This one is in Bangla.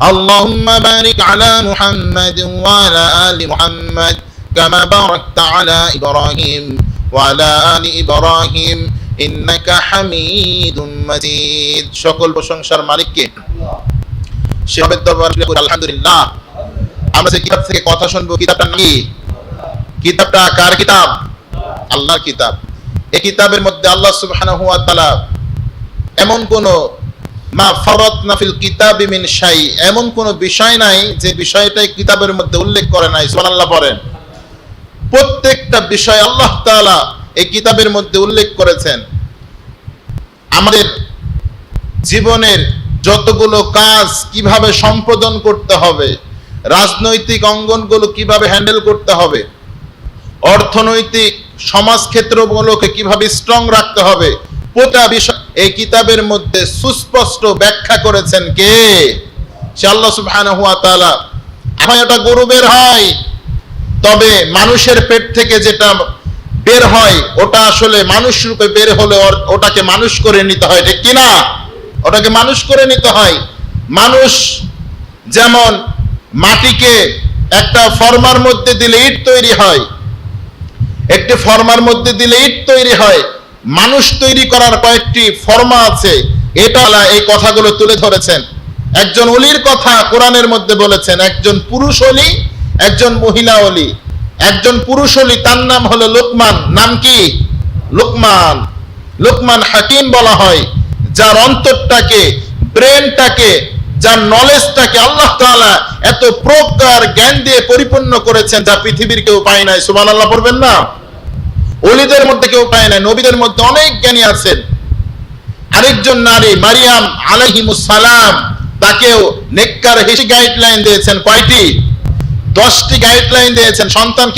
اللهم بارك على محمد وعلى آل محمد كما باركت على إبراهيم وعلى آل إبراهيم إنك حميد مجيد সকল প্রশংসার মালিককে সে রবের দরবার আলহামদুলিল্লাহ আমরা যে কিতাব থেকে কথা শুনবো কিতাবটা কি কিতাবটা কার কিতাব আল্লাহর কিতাব এই কিতাবের মধ্যে আল্লাহ সুবহানাহু ওয়া তাআলা এমন কোন মা ফারাতনা ফিল কিতাবি মিন শাই, এমন কোন বিষয় নাই যে বিষয়টাই কিতাবের মধ্যে উল্লেখ করে নাই পড়েন। প্রত্যেকটা বিষয় আল্লাহ এই কিতাবের মধ্যে উল্লেখ করেছেন। আমাদের জীবনের যতগুলো কাজ কীভাবে সম্পাদন করতে হবে, রাজনৈতিক অঙ্গনগুলো কীভাবে হ্যান্ডেল করতে হবে, অর্থনৈতিক সমাজ কীভাবে স্ট্রং রাখতে হবে, প্রতিটা বিষয় এই কিতাবের মধ্যে সুস্পষ্ট ব্যাখ্যা করেছেন কে? সে আল্লাহ তাআলা। আমার ওটা গরু বের হয়, তবে মানুষের পেট থেকে যেটা বের হয়, ওটা আসলে মানুষ রূপে বের হলে ওটাকে মানুষ করে নিতে হয়, ঠিক কি না ওটাকে মানুষ করে নিতে হয়। মানুষ যেমন মাটিকে একটা ফর্মার মধ্যে দিলে ইট তৈরি হয়, একটি ফর্মার মধ্যে দিলে ইট তৈরি হয় মানুষ তৈরি করার কয়েকটি ফর্মা আছে। এটা এই কথাগুলো তুলে ধরেছেন। একজন অলির কথা কোরআনের মধ্যে বলেছেন, একজন পুরুষ অলি, একজন মহিলা অলি। একজন পুরুষ অলি, তার নাম হলো লোকমান। নাম কি? লোকমান। লোকমান হাকিম বলা হয়, যার অন্তরটাকে, ব্রেনটাকে, যার নলেজটাকে আল্লাহ তাআলা এত প্রজ্ঞার জ্ঞান দিয়ে পরিপূর্ণ করেছেন যা পৃথিবীর কেউ পায় নাই। সুবহানাল্লাহ, পড়বেন না? অলিদের মধ্যে কেউ পায় না নবীদের মধ্যে অনেক জ্ঞানী আছেন। আরেকজন নারী, মারিয়াম আলাইহিমুস সালাম, তাকেও নেককার হিসি গাইডলাইন দিয়েছেন। কয়টি? দশটি গাইডলাইন দিয়েছেন। সন্তানকে